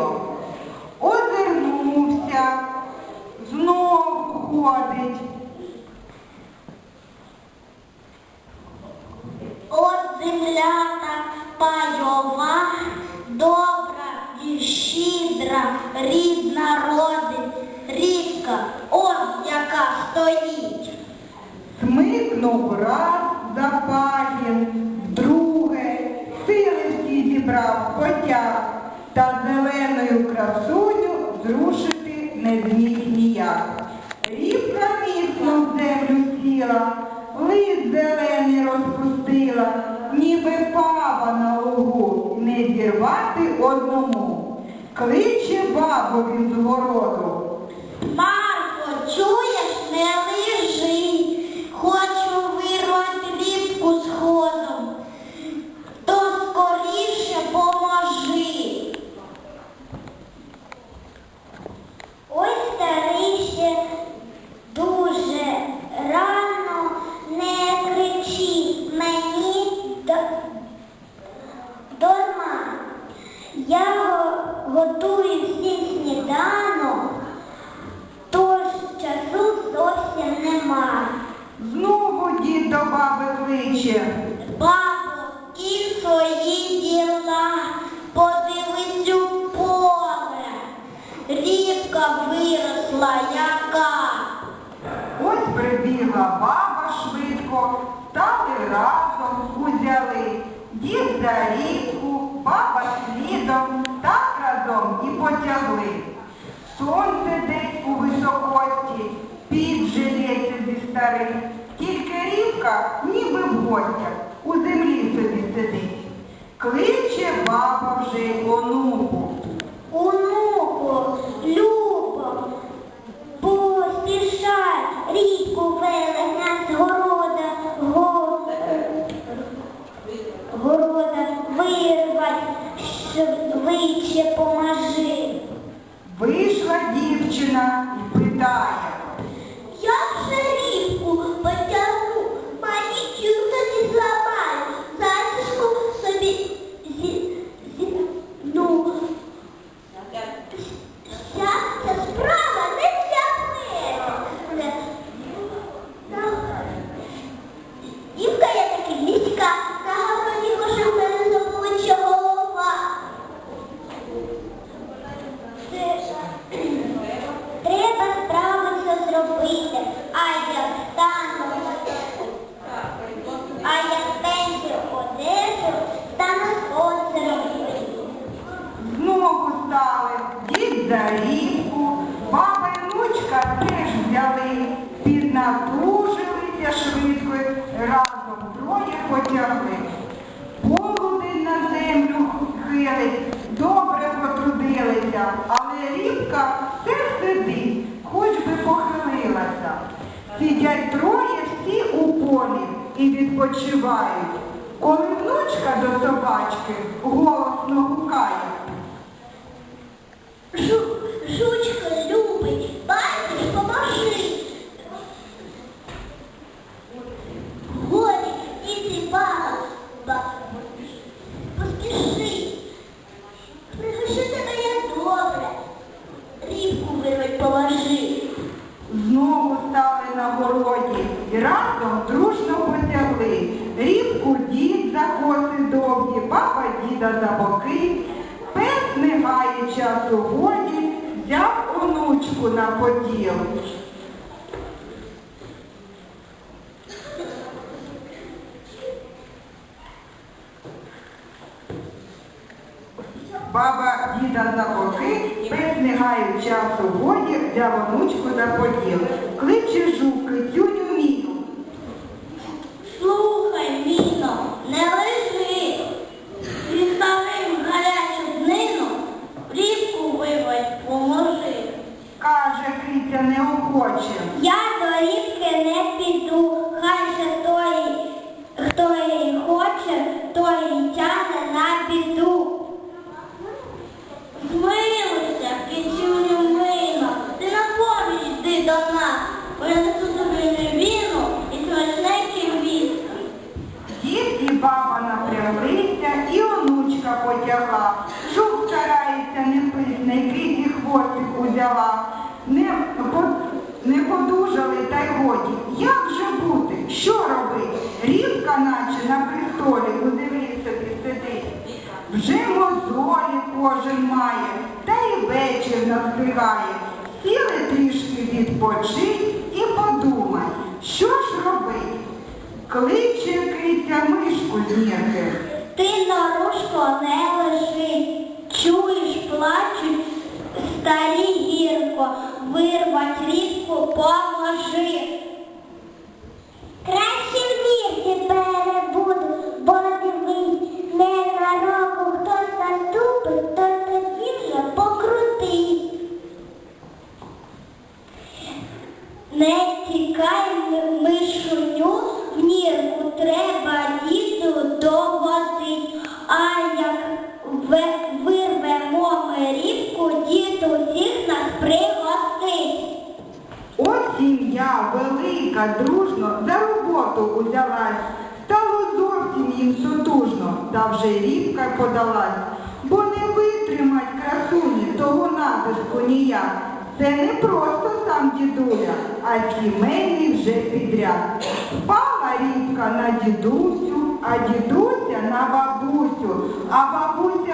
Кирило. Озирнувся, знов ходить. От земля так пайова, добра і щедра, рідна родить, річка, ось яка стоїть. Смикнув раз за зеленою красуню зрушити не зміг ніяк. Рібка міцно в землю сіла, лист зелений розпустила, ніби пава на лугу, не зірвати одному. Кличе бабу він з городу. Марко, чуєш, не лежи, хочу вирвати рібку з ходом, то скоріше поможи. Ось старий ще дуже рано не кричи мені до- дома. Я го- готую всім сніданок, тож часу зовсім нема. Знову дід до баби кличе. Бабо, свої діла, подивись у поле. Рібка виросла яка. Ось прибігла баба швидко, стали разом, узяли. Дід за річку, баба слідом, так разом і потягли. Сонце десь у високості, під жилеться зі старих. Тільки рівка, ніби в гостях, у землі собі сидить. Кличе баба вже й онуку. Онуку, Любо, поспішай, річку велення з города, го, города вирвать, швидше поможи. Вийшла дівчина і питає. Як же рібку потягну, манічурка не зламаю, затишку собі зі, зі, ну, Ця, ця справа не для мене. Дівка я таки міська, на гавані кожен мене заплече голова. Це ж Треба справу все зробити, а я стану, а я пенсію одежу, стану спонсором. Знову стали дід за рібку, баба й внучка теж взяли, піднатужилися швидко, разом троє потягли. Полудень на землю хилить, добре потрудилися, але рібка все сидить, Сидять троє всі у полі і відпочивають. Коли внучка до собачки голосно гукає. Жу, жучка любить, бачиш, поможи. Годі, іди, баба, ба, поспіши. Пригощу тебе я добре. Рібку вирвать положи. Знову стали на городі і разом дружно потягли. Рібку дід за коси довгі, баба діда за боки. Пес не гає часу годі, взяв онучку на поділ. Баба діда за боки, пес не гає часу годі, взяв онучку за поділ. Кличе жуки, тюню спосіб. Не, не подужали, та й годі. Як же бути? Що робити? Рівка, наче на престолі, удивись собі сидить. Вже мозолі кожен має, та й вечір настигає. Сіли трішки відпочить і подумай, що ж робить? Кличе киця мишку з. Ти норушко не лежи, чуєш, плачуть старі гірко, вирвать рідку поможи. Краще в перебуду, сім'я велика, дружно за роботу узялась. Стало зовсім їм сотужно, та вже рібка подалась. Бо не витримать красуні того натиску ніяк. Це не просто сам дідуля, а сімейний вже підряд. Впала рібка на дідусю, а дідуся на бабусю, а бабуся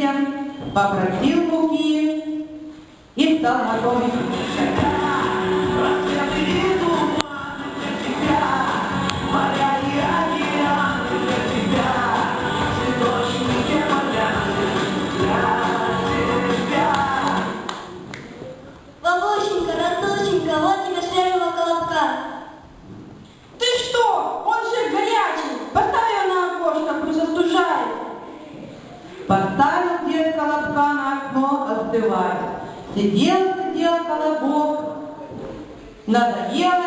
к соседям, попросил муки и стал Сидел, сидел колобок. Надоело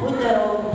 못대로